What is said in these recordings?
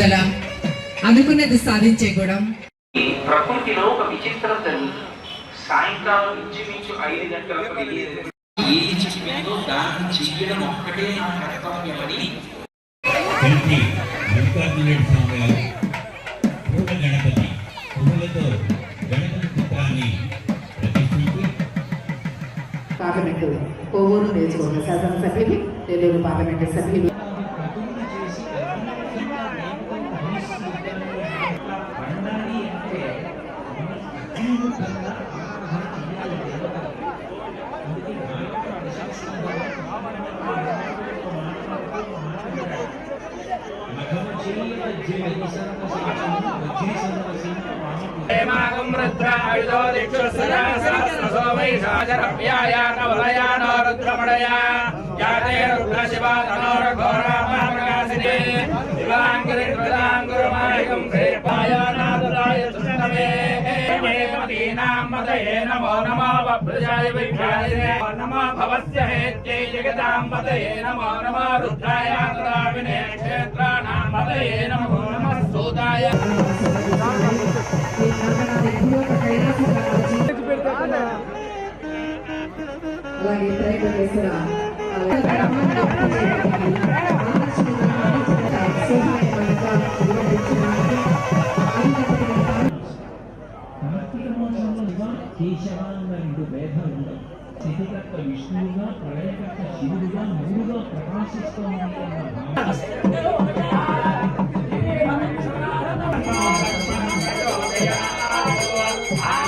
పట్టుదల అనుకున్నది సాధించే గుణం ప్రకృతిలో ఒక విచిత్రం జరుగుతుంది సాయంకాలం ఇంచుమించు ఐదు గంటలకు ఏది చెప్పిందో దాన్ని చెయ్యడం ఒక్కటే కర్తవ్యమని. స్వామి గణపతి పువ్వులతో గణపతి చిత్రాన్ని ప్రతిష్ఠించి. పార్లమెంటు కోవూరు నియోజకవర్గ శాసనసభ్యులు నెల్లూరు పార్లమెంటు సభ్యులు. హేమాగం రుద్రాయుధో దిక్షుసరా సహస్రసో వై సాజరవ్యాయానవలయానో రుద్రమణయా యాతే రుద్ర శివ తనోర ఘోరామాప్రకాశినే శివాంగిరిద్వదాంగురమాయకం శ్రీపాయానాదరాయ సుష్టమే మదీనాం మదయే నమో నమో వభ్రజాయ విభ్రాయ నమో భవస్య హేత్యై జగదాం మదయే నమో నమో రుద్రాయ తదావినే క్షేత్రాణాం మదయే నమో నమః సూదాయ అలాగే త్రైవేశ్వర కార్తీక మాసంలో కేశవాన్న రెండు భేదాలు ఉండవు స్థితికర్త విష్ణువుగా ప్రళయకర్త శివుడుగా మూడుగా ప్రకాశిస్తోంది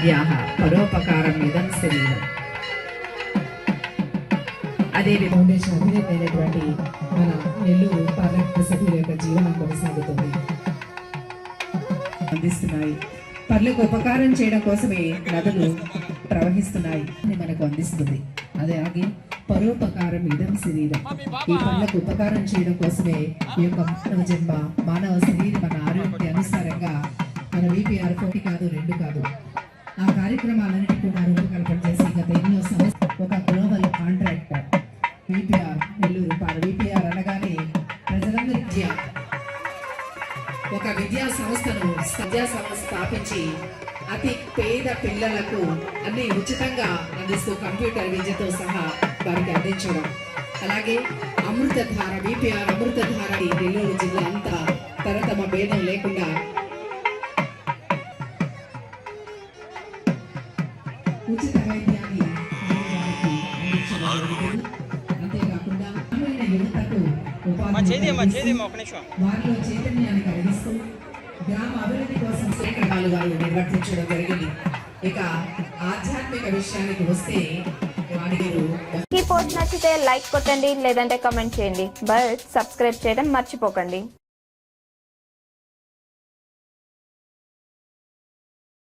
నద్యాహ పరోపకారం ఇదం శరీరం. అదే ఫౌండేషన్ అధినేత అయినటువంటి మన నెల్లూరు పార్లమెంట్ సభ్యుల యొక్క జీవనం కొనసాగుతుంది. అందిస్తున్నాయి. పనులకు ఉపకారం చేయడం కోసమే నదులు ప్రవహిస్తున్నాయి అని మనకు అందిస్తుంది. అదే ఆగి పరోపకారం ఇదం శరీరం. ఈ పనులకు ఉపకారం చేయడం కోసమే ఈ యొక్క మానవ జన్మ మానవ శరీరం మన ఆరోగ్య అనుసారంగా మన విపిఆర్ ఒకటి కాదు రెండు కాదు. కార్యక్రమాలన్నిటి కూడా రూపకల్పన చేసి గత ఎన్నో ఒక గ్లోబల్ కాంట్రాక్టర్ విపిఆర్ నెల్లూరు పాడు విపిఆర్ అనగానే ప్రజలందరికీ ఒక విద్యా సంస్థను విద్యా సంస్థ స్థాపించి అతి పేద పిల్లలకు అన్ని ఉచితంగా అందిస్తూ కంప్యూటర్ విద్యతో సహా వారికి అందించడం. అలాగే అమృతధార బీపీఆర్ అమృతధార నెల్లూరు జిల్లా అంతా తరతమ భేదం లేకుండా ఉచిత వైద్యాన్ని. అంతేకాకుండా యువతకు వారిలో చైతన్యాన్ని కలిగిస్తూ గ్రామ అభివృద్ధి కోసం సేకరణాలు వారు నిర్వర్తించడం జరిగింది. ఇక ఆధ్యాత్మిక విషయానికి వస్తే ఈ పోస్ట్ నచ్చితే లైక్ కొట్టండి లేదంటే కమెంట్ చేయండి. బట్ సబ్స్క్రైబ్ చేయడం మర్చిపోకండి.